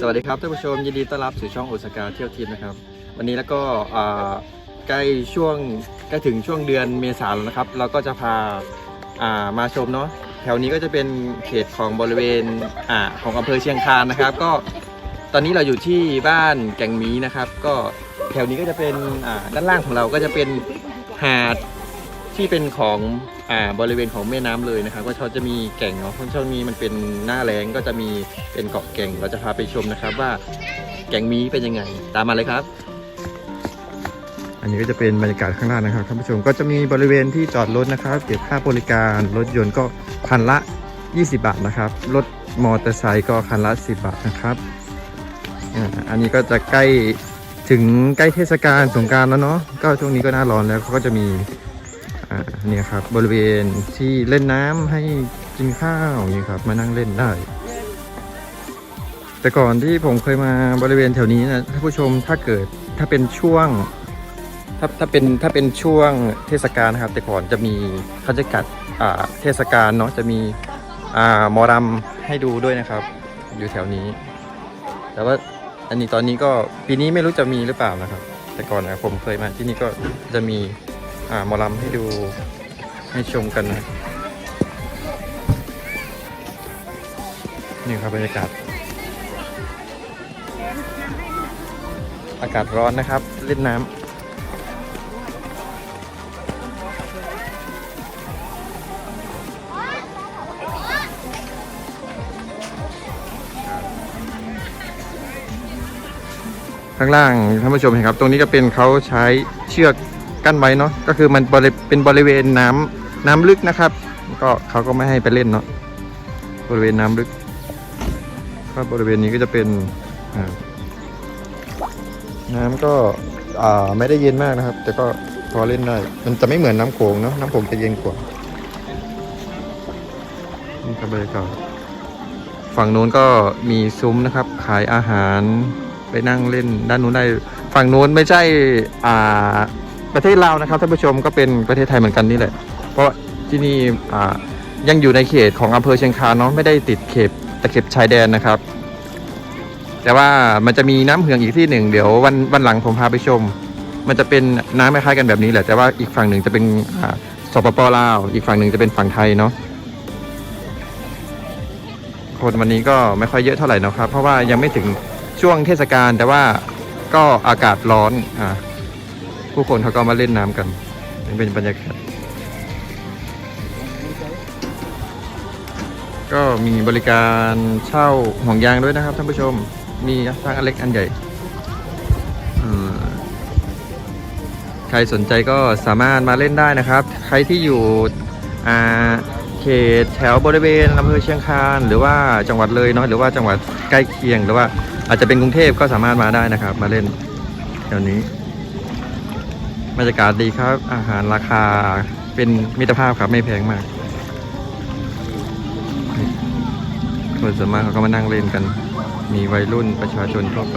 สวัสดีครับท่านผู้ชมยินดีต้อนรับสู่ช่องโอซาก้าเที่ยวทิพย์นะครับ วันนี้แล้วก็อ่าใกล้ช่วงใกล้ถึงช่วงเดือนเมษายนแล้วนะครับ เราก็จะพาอ่ามาชมเนาะแถวนี้ก็จะเป็นเขตของบริเวณอ่าของอำเภอเชียงคานนะครับ ก็ตอนนี้เราอยู่ที่บ้านแก่งหมีนะครับ ก็แถวนี้ก็จะเป็นอ่าด้านล่างของเราก็จะเป็นหาด ที่เป็นของอ่าบริเวณของแม่น้ำเลยนะครับ ก็เขาจะมีแก่งเนาะเพราะช่วงนี้มันเป็นหน้าแล้งก็จะมีเป็นเกาะแก่งเราจะพาไปชมนะครับว่าแก่งมีเป็นยังไง ตามมาเลยครับ อันนี้ก็จะเป็นบรรยากาศข้างล่างนะครับท่านผู้ชมก็จะมีบริเวณที่จอดรถนะครับ เก็บค่าบริการรถยนต์ก็คันละ 20 บาทนะครับรถมอเตอร์ไซค์ก็คันละ 10 บาทนะครับอ่าอันนี้ก็จะใกล้ถึงใกล้เทศกาลสงการแล้วเนาะก็ช่วงนี้ก็หน้าร้อนแล้วเขาก็จะมี อ่าเนี่ยครับบริเวณที่เล่นน้ำให้กินข้าวอย่างนี้ครับ มานั่งเล่นได้ แต่ก่อนที่ผมเคยมาบริเวณแถวนี้นะท่านผู้ชมถ้าเกิดถ้าเป็นช่วง ถ้าถ้าเป็นถ้าเป็นช่วงเทศกาลนะครับ แต่ก่อนจะมีเขาจะจัดอ่าเทศกาลเนาะจะมีอ่าหมอรำให้ดูด้วยนะครับ อยู่แถวนี้ แต่ว่าอันนี้ตอนนี้ก็ปีนี้ไม่รู้จะมีหรือเปล่านะครับ แต่ก่อนนะผมเคยมาที่นี่ก็จะมี อ่าหมอรำให้ดูให้ชมกันนะนี่ครับบรรยากาศ อากาศร้อนนะครับเล่นน้ำข้างล่างท่านผู้ชมเห็นครับ ตรงนี้ก็เป็นเขาใช้เชือก กั้นไว้เนาะก็คือมันเป็นบริเวณน้ำน้ำลึกนะครับ ก็เขาก็ไม่ให้ไปเล่นเนาะบริเวณน้ำลึกก็บริเวณนี้ก็จะเป็นน้ำก็ไม่ได้เย็นมากนะครับ แต่ก็พอเล่นได้ มันจะไม่เหมือนน้ำโขงเนาะน้ำโขงจะเย็นกว่านี่ครับบรรยากาศฝั่งนู้นก็มีซุ้มนะครับ ขายอาหารไปนั่งเล่นด้านนู้นได้ ฝั่งนู้นไม่ใช่อ่า ประเทศลาวนะครับท่านผู้ชมก็เป็นประเทศไทยเหมือนกันนี่แหละ เพราะที่นี่ยังอยู่ในเขตของอำเภอเชียงคานเนาะไม่ได้ติดเขตตะเข็บชายแดนนะครับ แต่ว่ามันจะมีน้ำเหืองอีกที่หนึ่งเดี๋ยววันวันหลังผมพาไปชม มันจะเป็นน้ำคล้ายกันแบบนี้แหละ แต่ว่าอีกฝั่งหนึ่งจะเป็นสปปลาว อีกฝั่งหนึ่งจะเป็นฝั่งไทยเนาะคนวันนี้ก็ไม่ค่อยเยอะเท่าไหร่นะครับ เพราะว่ายังไม่ถึงช่วงเทศกาลแต่ว่าก็อากาศร้อนอ่า ผู้คนเขาก็มาเล่นน้ำกันนี่เป็นบรรยากาศก็มีบริการเช่าห่วงยางด้วยนะครับท่านผู้ชม มีทั้งอันเล็กอันใหญ่ใครสนใจก็สามารถมาเล่นได้นะครับ ใครที่อยู่เขตแถวบริเวณอำเภอเชียงคานหรือว่าจังหวัดเลยเนาะหรือว่าจังหวัดใกล้เคียงหรือว่าอาจจะเป็นกรุงเทพก็สามารถมาได้นะครับ มาเล่นแถวนี้ บรรยากาศดีครับ อาหารราคาเป็นมิตรภาพครับไม่แพงมาก คนส่วนมากเขาก็มานั่งเล่นกัน มีวัยรุ่นประชาชนทั่วไป